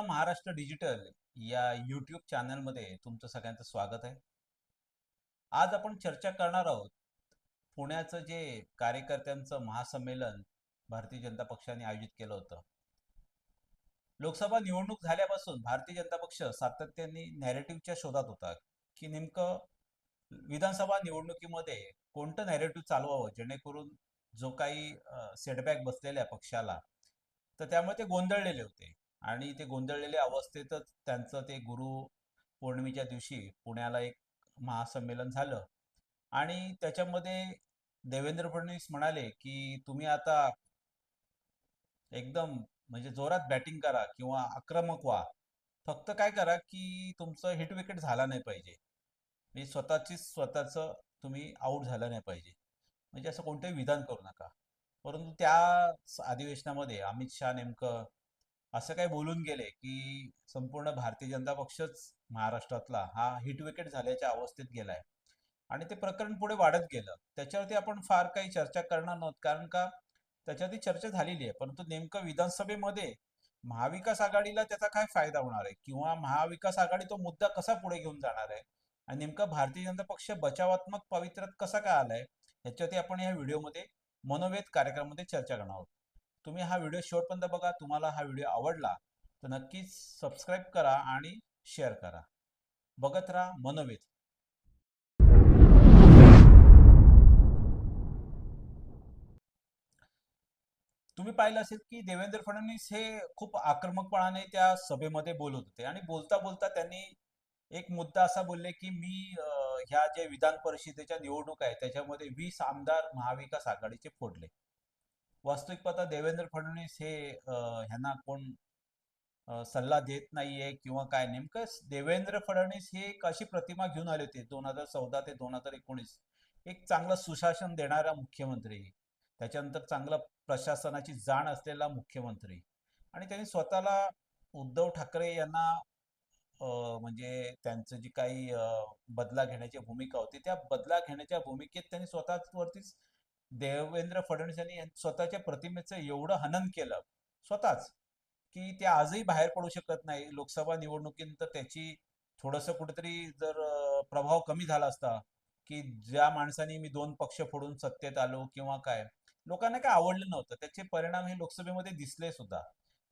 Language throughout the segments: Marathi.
महाराष्ट्र डिजिटल या यूट्यूब चॅनलमध्ये तुमचं सगळ्यांचं स्वागत आहे. आज आपण चर्चा करणार आहोत पुण्याचं जे कार्यकर्त्यांचं महासंमेलन भारतीय जनता पक्षाने आयोजित केलं होतं. लोकसभा निवडणूक झाल्यापासून भारतीय जनता पक्ष सातत्याने नॅरेटिव्हच्या शोधात होता की नेमकं विधानसभा निवडणुकीमध्ये कोणतं नॅरेटिव्ह चालवावं? जेणेकरून जो काही सेटबॅक बसलेल्या पक्षाला तर त्यामुळे ते गोंधळलेले होते. आणि ते गोंधळलेल्या अवस्थेतच त्यांचं ते गुरु पौर्णिमेच्या दिवशी पुण्याला एक महासंमेलन झालं. आणि त्याच्यामध्ये देवेंद्र फडणवीस म्हणाले की तुम्ही आता एकदम म्हणजे जोरात बॅटिंग करा किंवा आक्रमक व्हा. फक्त काय करा की तुमचं हिट विकेट झाला नाही पाहिजे. म्हणजे स्वतःची स्वतःचं तुम्ही आऊट झालं नाही पाहिजे. म्हणजे असं कोणतंही विधान करू नका. परंतु त्या अधिवेशनामध्ये अमित शहा नेमकं असं काय बोलून गेले की संपूर्ण भारतीय जनता पक्षच महाराष्ट्रातला हा हिट विकेट झाल्याच्या अवस्थेत गेलाय. आणि ते प्रकरण पुढे वाढत गेलं. त्याच्यावरती आपण फार काही चर्चा करणार नव्हत. कारण का? त्याच्यावरती चर्चा झालेली आहे. परंतु नेमकं विधानसभेमध्ये महाविकास आघाडीला त्याचा काय फायदा होणार आहे? किंवा महाविकास आघाडी तो मुद्दा कसा पुढे घेऊन जाणार आहे? आणि नेमका भारतीय जनता पक्ष बचावात्मक पवित्र्यात कसा काय आलाय? याच्यावरती आपण या व्हिडिओमध्ये मनोवेद कार्यक्रमामध्ये चर्चा करणार आहोत. तुम्ही हा व्हिडिओ शेवटपर्यंत बघा. तुम्हाला हा व्हिडिओ आवडला तर नक्कीच सबस्क्राईब करा आणि शेअर करा. बघत राहा मनोवेद तुम्ही पाहिलं असेल की देवेंद्र फडणवीस हे खूप आक्रमकपणाने त्या सभेमध्ये बोलत होते आणि बोलता बोलता त्यांनी एक मुद्दा असा बोलले की मी ह्या जे विधान परिषदेच्या निवडणूक आहे त्याच्यामध्ये वीस आमदार महाविकास आघाडीचे फोडले. वास्तविक पाहता देवेंद्र फडणवीस हे ह्यांना कोण सल्ला देत नाहीये किंवा काय नेमकं देवेंद्र फडणवीस हे एक अशी प्रतिमा घेऊन आले होते दोन हजार चौदा ते दोन हजार एकोणीस. एक चांगलं सुशासन देणारा मुख्यमंत्री. त्याच्यानंतर चांगलं प्रशासनाची जाण असलेला मुख्यमंत्री. आणि त्यांनी स्वतःला उद्धव ठाकरे यांना म्हणजे त्यांचं जी काही बदला घेण्याची भूमिका होती त्या बदला घेण्याच्या भूमिकेत त्यांनी स्वतःच वरतीच देवेंद्र फडणवीस यांनी स्वतःच्या प्रतिमेचं एवढं हनन केलं स्वतःच की ते आजही बाहेर पडू शकत नाही. लोकसभा निवडणुकीनंतर त्याची थोडस कुठेतरी जर प्रभाव कमी झाला असता की ज्या माणसांनी मी दोन पक्ष फोडून सत्तेत आलो किंवा काय लोकांना काय आवडलं नव्हतं. त्याचे परिणाम हे लोकसभेमध्ये दिसले सुद्धा.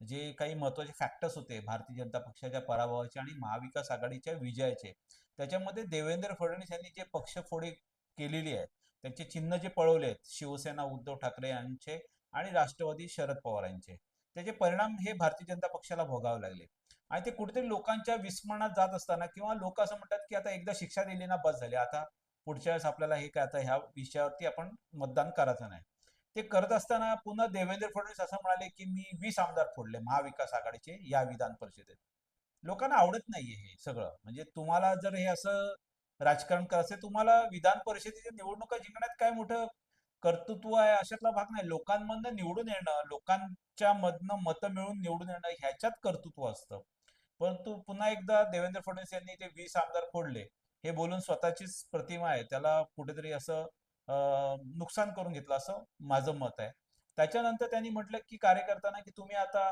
जे काही महत्त्वाचे फॅक्टर्स होते भारतीय जनता पक्षाच्या पराभवाचे आणि महाविकास आघाडीच्या विजयाचे. त्याच्यामध्ये देवेंद्र फडणवीस यांनी जे पक्षफोडी केलेली आहे त्यांचे चिन्ह जे पळवले आहेत शिवसेना उद्धव ठाकरे यांचे आणि राष्ट्रवादी शरद पवार यांचे त्याचे परिणाम हे भारतीय जनता पक्षाला भोगावे लागले. आणि ते कुठेतरी लोकांच्या विस्मरणात जात असताना किंवा लोक असं म्हणतात की आता एकदा शिक्षा दिली ना बस झाली. आता पुढच्या वेळेस आपल्याला हे काय आता ह्या विषयावरती आपण मतदान करायचं नाही. ते करत असताना पुन्हा देवेंद्र फडणवीस असं म्हणाले की मी वीस आमदार फोडले महाविकास आघाडीचे या विधान परिषदेत. लोकांना आवडत नाहीये हे सगळं. म्हणजे तुम्हाला जर हे असं राजकारण करायचं तुम्हाला विधान परिषदेच्या निवडणुका जिंकण्यात काय मोठं कर्तृत्व आहे अशातला भाग नाही. लोकांमधनं निवडून येणं लोकांच्या मधनं मतं मिळून निवडून येणं ह्याच्यात कर्तृत्व असतं. परंतु पुन्हा एकदा देवेंद्र फडणवीस यांनी ते वीस आमदार फोडले. हे बोलून स्वतःचीच प्रतिमा आहे. त्याला कुठेतरी असं नुकसान करून घेतलं असं माझं मत आहे. त्याच्यानंतर त्यांनी म्हटलं की कार्यकर्त्यांना की तुम्ही आता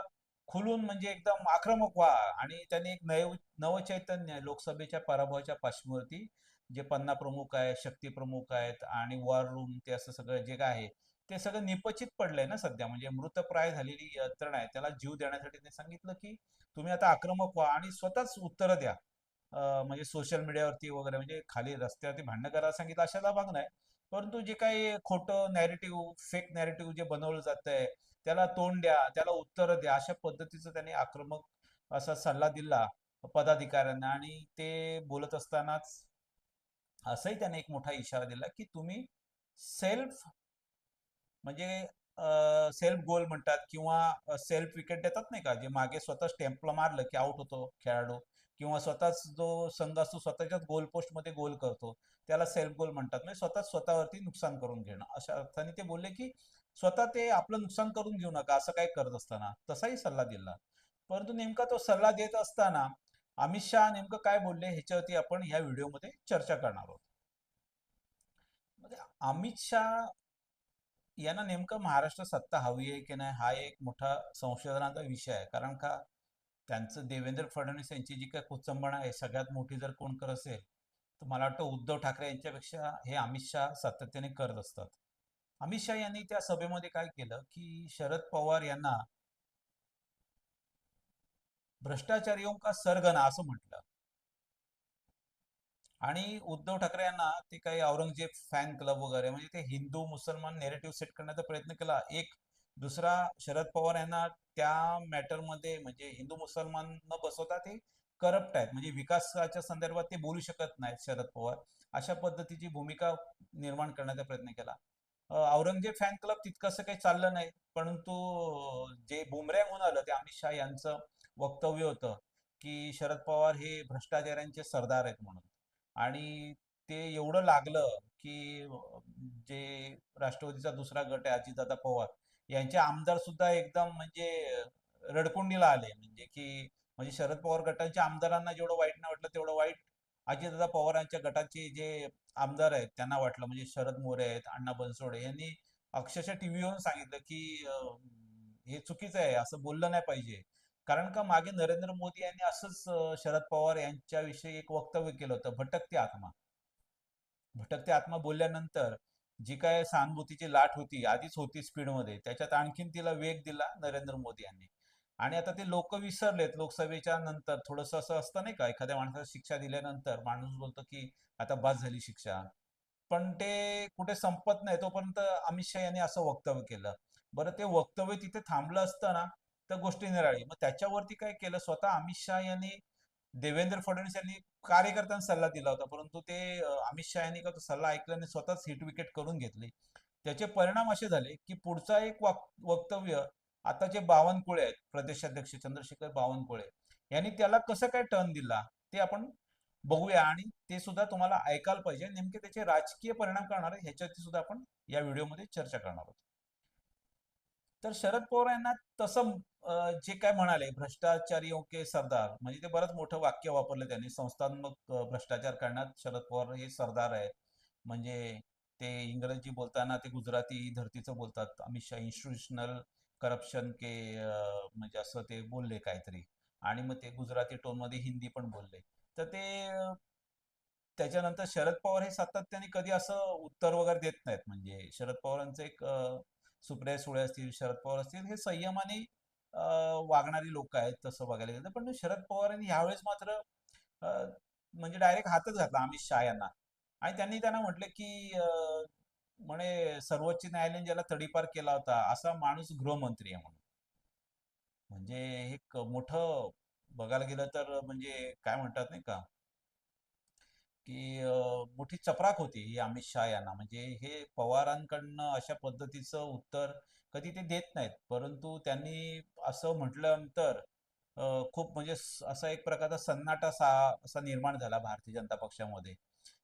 खुलून म्हणजे एकदम आक्रमक व्हा. आणि त्यांनी एक नव नवचैतन्य लोकसभेच्या पराभवाच्या पार्श्वभूमीवरती जे पन्ना प्रमुख आहे शक्ती प्रमुख आहेत आणि वॉर रूम ते असं सगळं जे काय आहे ते सगळं निपचित पडलंय ना सध्या. म्हणजे मृतप्राय झालेली यंत्रणा आहे त्याला जीव देण्यासाठी त्यांनी सांगितलं की तुम्ही आता आक्रमक व्हा आणि स्वतःच उत्तरं द्या. म्हणजे सोशल मीडियावरती वगैरे म्हणजे खाली रस्त्यावरती भांडणं करायला सांगितलं अशाला भाग नाही. परंतु जे काही खोटं नॅरेटिव्ह फेक नॅरेटिव्ह जे बनवलं जात आहे त्याला तोंड द्या त्याला उत्तर द्या अशा पद्धतीचं त्यांनी आक्रमक असा सल्ला दिला पदाधिकाऱ्यांना. आणि ते बोलत असतानाच असंही त्याने एक मोठा इशारा दिला की तुम्ही सेल्फ म्हणजे सेल्फ गोल म्हणतात किंवा सेल्फ विकेट देतात नाही का? जे मागे स्वतः स्टेम्पला मारलं की आउट होतो खेळाडू किंवा स्वतःच जो संघ असतो स्वतःच्याच गोल पोस्टमध्ये गोल करतो त्याला सेल्फ गोल म्हणतात. म्हणजे स्वतः स्वतःवरती नुकसान करून घेणं. अशा अर्थाने ते बोलले की स्वतः ते आपलं नुकसान करून घेऊ नका असं काही करत असताना. तसाही सल्ला दिला. परंतु नेमका तो सल्ला देत असताना अमित शहा नेमकं काय बोलले ह्याच्यावरती आपण ह्या व्हिडिओमध्ये चर्चा करणार आहोत. म्हणजे अमित शहा यांना नेमकं महाराष्ट्र सत्ता हवी आहे की नाही हा एक मोठा संशोधनाचा विषय आहे. कारण का त्यांचं देवेंद्र फडणवीस यांची जी काही कुचंबणा आहे सगळ्यात मोठी जर कोण करत असेल तर मला वाटतं उद्धव ठाकरे यांच्यापेक्षा हे अमित शहा सातत्याने करत असतात. अमित शहा यांनी त्या सभेमध्ये काय केलं की शरद पवार यांना भ्रष्टाचारियों का सरगना असं म्हटलं. आणि उद्धव ठाकरे यांना ते काही औरंगजेब फॅन क्लब वगैरे म्हणजे ते हिंदू मुसलमान नेरेटिव्ह सेट करण्याचा प्रयत्न केला. एक दुसरा शरद पवार यांना त्या मॅटरमध्ये म्हणजे हिंदू मुसलमान न बसवता ते करप्ट आहेत. म्हणजे विकासाच्या संदर्भात ते बोलू शकत नाहीत शरद पवार. अशा पद्धतीची भूमिका निर्माण करण्याचा प्रयत्न केला. औरंगजेब फॅन क्लब तितकंसं काही चाललं नाही. परंतु जे बुमरॅंग होऊन आलं ते अमित शहा यांचं वक्तव्य होतं की शरद पवार हे भ्रष्टाचाऱ्यांचे सरदार आहेत म्हणून. आणि ते एवढं लागलं की जे राष्ट्रवादीचा दुसरा गट आहे अजितदादा पवार यांचे आमदार सुद्धा एकदम म्हणजे रडकुंडीला आले. म्हणजे की म्हणजे शरद पवार गटाच्या आमदारांना जेवढं वाईट नाही वाटलं तेवढं वाईट अजितदादा पवारांच्या गटाचे जे आमदार आहेत त्यांना वाटलं म्हणजे शरद मोरे आहेत अण्णा बनसोडे यांनी अक्षरशः टीव्हीवरून सांगितलं की हे चुकीचं आहे असं बोललं नाही पाहिजे. कारण का मागे नरेंद्र मोदी यांनी असंच शरद पवार यांच्याविषयी एक वक्तव्य केलं होतं भटकते आत्मा. भटकते आत्मा बोलल्यानंतर जी काय सहानुभूतीची लाट होती आधीच होती स्पीडमध्ये त्याच्यात आणखीन तिला वेग दिला नरेंद्र मोदी यांनी. आणि आता ते लोक विसरलेत लोकसभेच्या नंतर. थोडस असं असतं नाही का एखाद्या माणसाला शिक्षा दिल्यानंतर माणूस बोलतो की आता बस झाली शिक्षा. पण ते कुठे संपत नाही. तोपर्यंत अमित शहा यांनी असं वक्तव्य केलं. बरं ते वक्तव्य तिथे थांबलं असतं ना तर गोष्टी निराळी. मग त्याच्यावरती काय केलं? स्वतः अमित शहा यांनी देवेंद्र फडणवीस यांनी कार्यकर्त्यांना सल्ला दिला होता. परंतु ते अमित शहा यांनी का तो सल्ला ऐकला आणि स्वतःच हिट विकेट करून घेतली. त्याचे परिणाम असे झाले की पुढचा एक वाक- वक्तव्य आता जे बावनकुळे आहेत प्रदेशाध्यक्ष चंद्रशेखर बावनकुळे यांनी त्याला कसं काय टर्न दिला ते आपण बघूया आणि ते सुद्धा तुम्हाला ऐकायला पाहिजे. नेमके त्याचे राजकीय परिणाम करणार आहे ह्याच्यावरती सुद्धा आपण या व्हिडिओमध्ये चर्चा करणार आहोत. तर शरद पवार यांना तसं जे काय म्हणाले भ्रष्टाचारी के सरदार म्हणजे ते बरंच मोठं वाक्य वापरलं त्यांनी. संस्थात्मक भ्रष्टाचार करण्यात शरद पवार हे सरदार आहेत. म्हणजे ते इंग्रजी बोलताना ते गुजराती धर्तीचं बोलतात. अमित शहा करप्शन के म्हणजे असं ते बोलले काहीतरी. आणि मग ते गुजराती टोनमध्ये हिंदी पण बोलले. तर ते त्याच्यानंतर शरद पवार हे सातत्याने कधी असं उत्तर वगैरे देत नाहीत. म्हणजे शरद पवारांचं एक सुप्रिया सुळे असतील शरद पवार असतील हे संयमाने वागणारी लोक आहेत तसं बघायला गेलं पण शरद पवारांनी ह्यावेळेस मात्र म्हणजे डायरेक्ट हातच घातला अमित शहा यांना. आणि त्यांनी त्यांना म्हटलं की म्हणे सर्वोच्च न्यायालयाने ज्याला तडीपार केला होता असा माणूस गृहमंत्री आहे म्हणून. म्हणजे एक मोठं बघायला गेलं तर म्हणजे काय म्हणतात नाही का? की मोठी चपराक होती ही अमित शहा यांना. म्हणजे हे पवारांकडनं अशा पद्धतीचं उत्तर कधी ते देत नाहीत. परंतु त्यांनी असं म्हटल्यानंतर खूप म्हणजे असा एक प्रकारचा सन्नाटा सा असा निर्माण झाला भारतीय जनता पक्षामध्ये.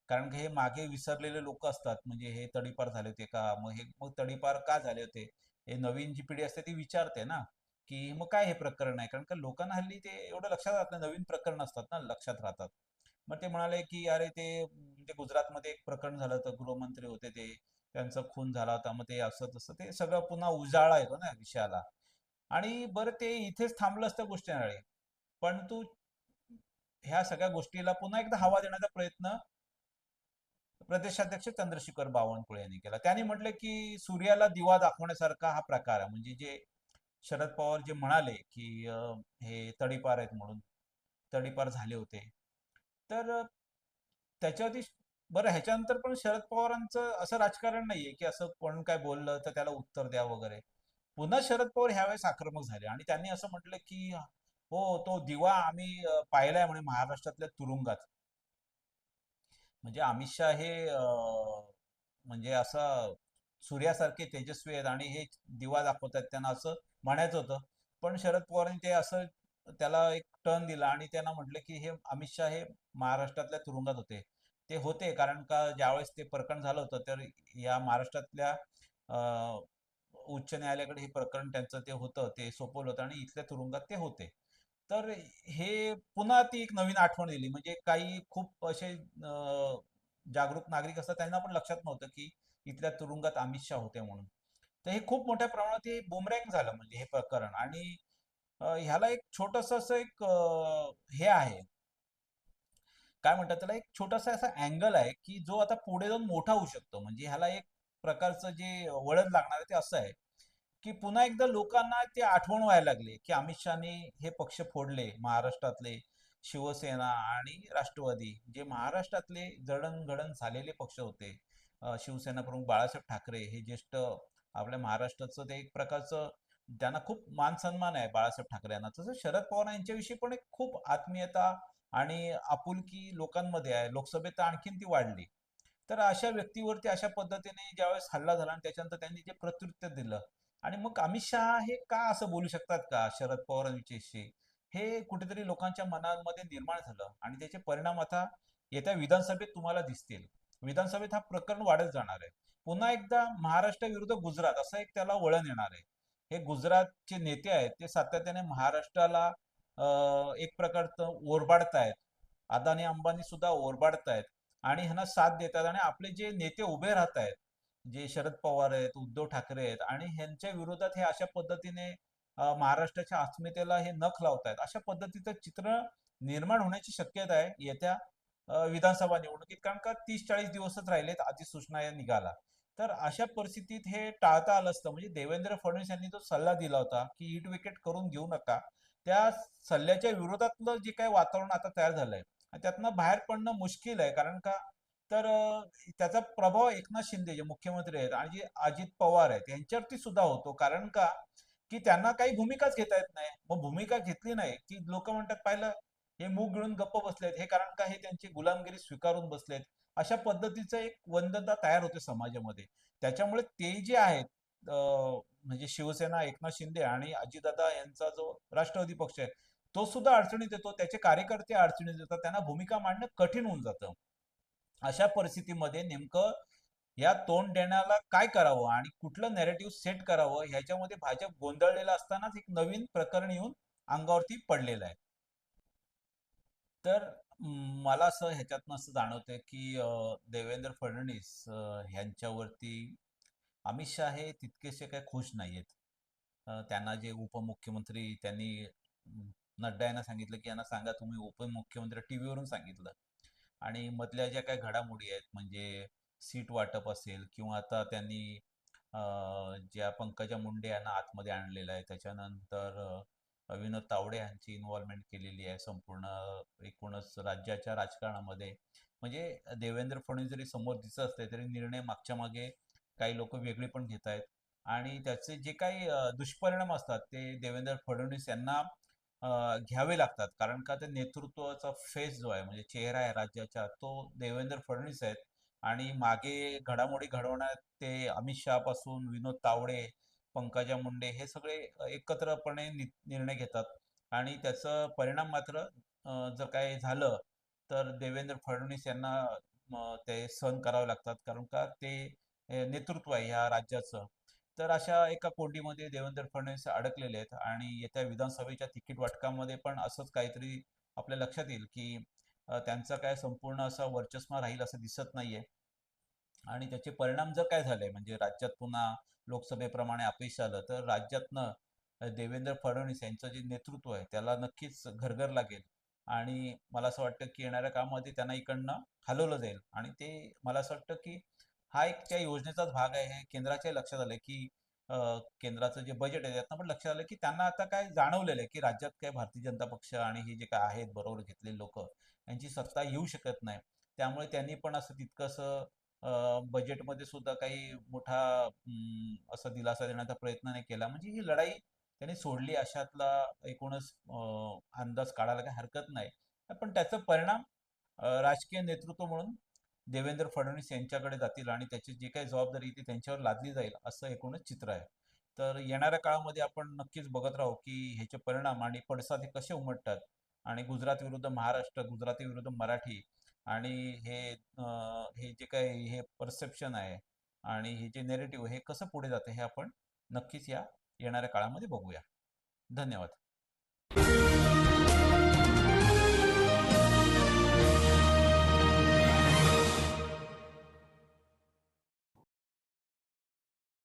कारण की हे मागे विसरलेले लोक असतात. म्हणजे हे तडीपार झाले होते का? मग हे मग तडीपार का झाले होते? हे नवीन जी पिढी असते ती विचारते ना की मग काय हे प्रकरण आहे? कारण का लोकांना हल्ली ते एवढं लक्षात राहत नाही. नवीन प्रकरण असतात ना लक्षात राहतात. मग ते म्हणाले की अरे ते म्हणजे गुजरातमध्ये एक प्रकरण झालं होतं. गृहमंत्री होते ते. त्यांचा खून झाला होता. मग ते असं तसं ते सगळं पुन्हा उजाळा येतो ना विषयाला. आणि बरं ते इथेच थांबलं असतं गोष्टी पण तू ह्या सगळ्या गोष्टीला पुन्हा एकदा हवा देण्याचा प्रयत्न प्रदेशाध्यक्ष चंद्रशेखर बावनकुळे यांनी केला. त्यांनी म्हटलं की सूर्याला दिवा दाखवण्यासारखा हा प्रकार आहे. म्हणजे जे शरद पवार जे म्हणाले की हे तडीपार आहेत म्हणून तडीपार झाले होते. तर त्याच्यावरती बरं ह्याच्यानंतर पण शरद पवारांचं असं राजकारण नाहीये की असं कोण काय बोललं तर त्याला उत्तर द्या वगैरे. पुन्हा शरद पवार ह्यावेळेस आक्रमक झाले आणि त्यांनी असं म्हटलं की हो तो दिवा आम्ही पाहिलाय म्हणे महाराष्ट्रातल्या तुरुंगात. म्हणजे अमित शाह हे म्हणजे असं सूर्यासारखे तेजस्वी आहेत आणि हे दिवा दाखवतात त्यांना असं म्हणायचं होतं. पण शरद पवारांनी ते असं त्याला एक टर्न दिला आणि त्यांना म्हटलं की हे अमित शाह हे महाराष्ट्रातल्या तुरुंगात होते. ते होते कारण का ज्यावेळेस ते प्रकरण झालं होतं तर या महाराष्ट्रातल्या उच्च न्यायालयाकडे हे प्रकरण त्यांचं ते होतं ते सोपवलं होतं आणि इथल्या तुरुंगात ते होते. तर हे पुन्हा ती एक नवीन आठवण दिली म्हणजे काही खूप असे जागरूक नागरिक असतात त्यांना पण लक्षात नव्हतं की इथल्या तुरुंगात अमित शाह होते म्हणून. तर हे खूप मोठ्या प्रमाणात हे बुमरँग झालं म्हणजे हे प्रकरण. आणि ह्याला एक छोटस असं एक हे आहे. काय म्हणतात त्याला? एक छोटासा असा अँगल आहे की जो आता पुढे जाऊन मोठा होऊ शकतो. म्हणजे ह्याला एक प्रकारचं जे वळण लागणार आहे ते असं आहे. की पुन्हा एकदा लोकांना ते आठवण व्हायला लागले की अमित शहाने हे पक्ष फोडले महाराष्ट्रातले शिवसेना आणि राष्ट्रवादी जे महाराष्ट्रातले जडणघडण झालेले पक्ष होते. शिवसेना प्रमुख बाळासाहेब ठाकरे हे ज्येष्ठ आपल्या महाराष्ट्राचं ते एक प्रकारचं त्यांना खूप मान सन्मान आहे बाळासाहेब ठाकरे यांना. तसं शरद पवार यांच्याविषयी पण एक खूप आत्मीयता आणि आपुलकी लोकांमध्ये आहे. लोकसभेत आणखीन ती वाढली. तर अशा व्यक्तीवरती अशा पद्धतीने ज्यावेळेस हल्ला झाला आणि त्याच्यानंतर त्यांनी जे प्रत्युत्तर दिलं आणि मग अमित शहा हे का असं बोलू शकतात का शरद पवारांविषयी? हे कुठेतरी लोकांच्या मनामध्ये निर्माण झालं आणि त्याचे परिणाम आता येत्या विधानसभेत तुम्हाला दिसतील. विधानसभेत हा प्रकरण वाढत जाणार आहे. पुन्हा एकदा महाराष्ट्र विरुद्ध गुजरात असं एक त्याला वळण येणार आहे. हे गुजरातचे नेते आहेत ते सातत्याने महाराष्ट्राला एक प्रकारचं ओरबाडतायत. अदानी अंबानी सुद्धा ओरबाडतायत आणि ह्यांना साथ देतात आणि आपले जे नेते उभे राहत आहेत जे शरद पवार आहेत उद्धव ठाकरे आहेत आणि ह्यांच्या विरोधात हे अशा पद्धतीने महाराष्ट्राच्या अस्मितेला हे नख लावतायत. अशा पद्धतीचं चित्र निर्माण होण्याची शक्यता आहे येत्या विधानसभा निवडणुकीत. कारण का तीस चाळीस दिवसच राहिलेत अधिसूचना या निघाला. तर अशा परिस्थितीत हे टाळता आलं असतं. म्हणजे देवेंद्र फडणवीस यांनी जो सल्ला दिला होता की हिट विकेट करून घेऊ नका त्या सल्ल्याच्या विरोधातलं जे काही वातावरण आता तयार झालंय आणि त्यातनं बाहेर पडणं मुश्किल आहे. कारण का तर त्याचा प्रभाव एकनाथ शिंदे जे मुख्यमंत्री आहेत आणि जे अजित पवार आहेत यांच्यावरती सुद्धा होतो. कारण का? की त्यांना काही भूमिकाच घेता येत नाही. मग भूमिका घेतली नाही की लोक म्हणतात पाहिलं हे मूग गिळून गप्प बसलेत. हे कारण का हे त्यांची गुलामगिरी स्वीकारून बसलेत? अशा पद्धतीचं एक वंदनता तयार होते समाजामध्ये. त्याच्यामुळे ते जे आहेत म्हणजे शिवसेना एकनाथ शिंदे आणि अजितदादा यांचा जो राष्ट्रवादी पक्ष आहे तो सुद्धा अडचणीत येतो. त्याचे कार्यकर्ते अडचणीत येतात. त्यांना भूमिका मांडणं कठीण होऊन जातं. अशा परिस्थितीमध्ये नेमकं या तोंड देण्याला काय करावं आणि कुठलं नेरेटिव्ह सेट करावं ह्याच्यामध्ये भाजप गोंधळलेला असतानाच एक नवीन प्रकरण येऊन अंगावरती पडलेलं आहे. तर मला असं ह्याच्यातनं असं जाणवतंय की देवेंद्र फडणवीस ह्यांच्यावरती अमित शहा हे तितकेसे काही खुश नाहीयेत. त्यांना जे उपमुख्यमंत्री त्यांनी नड्डा यांना सांगितलं की यांना सांगा तुम्ही उपमुख्यमंत्री टीव्हीवरून सांगितलं. आणि मधल्या ज्या काही घडामोडी आहेत म्हणजे सीट वाटप असेल किंवा आता त्यांनी ज्या पंकजा मुंडे यांना आतमध्ये आणलेलं आहे त्याच्यानंतर विनोद तावडे यांची इन्व्हॉल्वमेंट केलेली आहे संपूर्ण एकूणच राज्याच्या राजकारणामध्ये. म्हणजे देवेंद्र फडणवीस जरी समोर दिसत असले तरी निर्णय मागच्या मागे काही लोक वेगळे पण घेत आहेत आणि त्याचे जे काही दुष्परिणाम असतात ते देवेंद्र फडणवीस यांना घ्यावे लागतात. कारण का ते नेतृत्वाचा फेस जो आहे म्हणजे चेहरा आहे राज्याचा तो देवेंद्र फडणवीस आहेत. आणि मागे घडामोडी घडवण्यात ते अमित शहा पासून विनोद तावडे पंकजा मुंडे हे सगळे एकत्रपणे निर्णय घेतात. आणि त्याचा परिणाम मात्र जर काही झालं तर देवेंद्र फडणवीस यांना ते सहन करावे लागतात. कारण का ते नेतृत्व आहे ह्या राज्याचं. तर अशा एका कोंडीमध्ये देवेंद्र फडणवीस अडकलेले आहेत आणि येत्या विधानसभेच्या तिकीट वाटकामध्ये पण असंच काहीतरी आपल्या लक्षात येईल की त्यांचा काय संपूर्ण असा वर्चस्व राहील असं दिसत नाहीये. आणि त्याचे परिणाम जर काय झाले म्हणजे राज्यात पुन्हा लोकसभेप्रमाणे अपयश आलं तर राज्यातनं देवेंद्र फडणवीस यांचं जे नेतृत्व आहे त्याला नक्कीच घरघर लागेल. आणि मला असं वाटतं की येणाऱ्या कामामध्ये त्यांना इकडनं हलवलं जाईल. आणि ते मला असं वाटतं की हा एक त्या योजनेचाच भाग आहे. हे केंद्राच्या लक्षात आलं की केंद्राचं जे बजेट आहे त्यातनं पण लक्षात आलं की त्यांना आता काय जाणवलेलं आहे की राज्यात काय भारतीय जनता पक्ष आणि हे जे काय आहेत बरोबर घेतलेले लोक यांची सत्ता येऊ शकत नाही. त्यामुळे त्यांनी पण असं तितकंसं बजेटमध्ये सुद्धा काही मोठा असा दिलासा देण्याचा प्रयत्न नाही केला. म्हणजे ही लढाई त्यांनी सोडली अशातला एकूणच अंदाज काढायला काही हरकत नाही. पण त्याचा परिणाम राजकीय नेतृत्व म्हणून देवेंद्र फडणवीस यांच्याकडे जातील आणि त्याची जी काही जबाबदारी ती त्यांच्यावर लादली जाईल असं एकूणच चित्र आहे. तर येणाऱ्या काळामध्ये आपण नक्कीच बघत राहू की ह्याचे परिणाम आणि पडसाद हे कसे उमटतात आणि गुजरात विरुद्ध महाराष्ट्र गुजराती विरुद्ध मराठी आणि हे हे जे काही हे परसेप्शन आहे आणि हे जे नेरेटिव्ह हे कसं पुढे जातं हे आपण नक्कीच या येणाऱ्या काळामध्ये बघूया. धन्यवाद.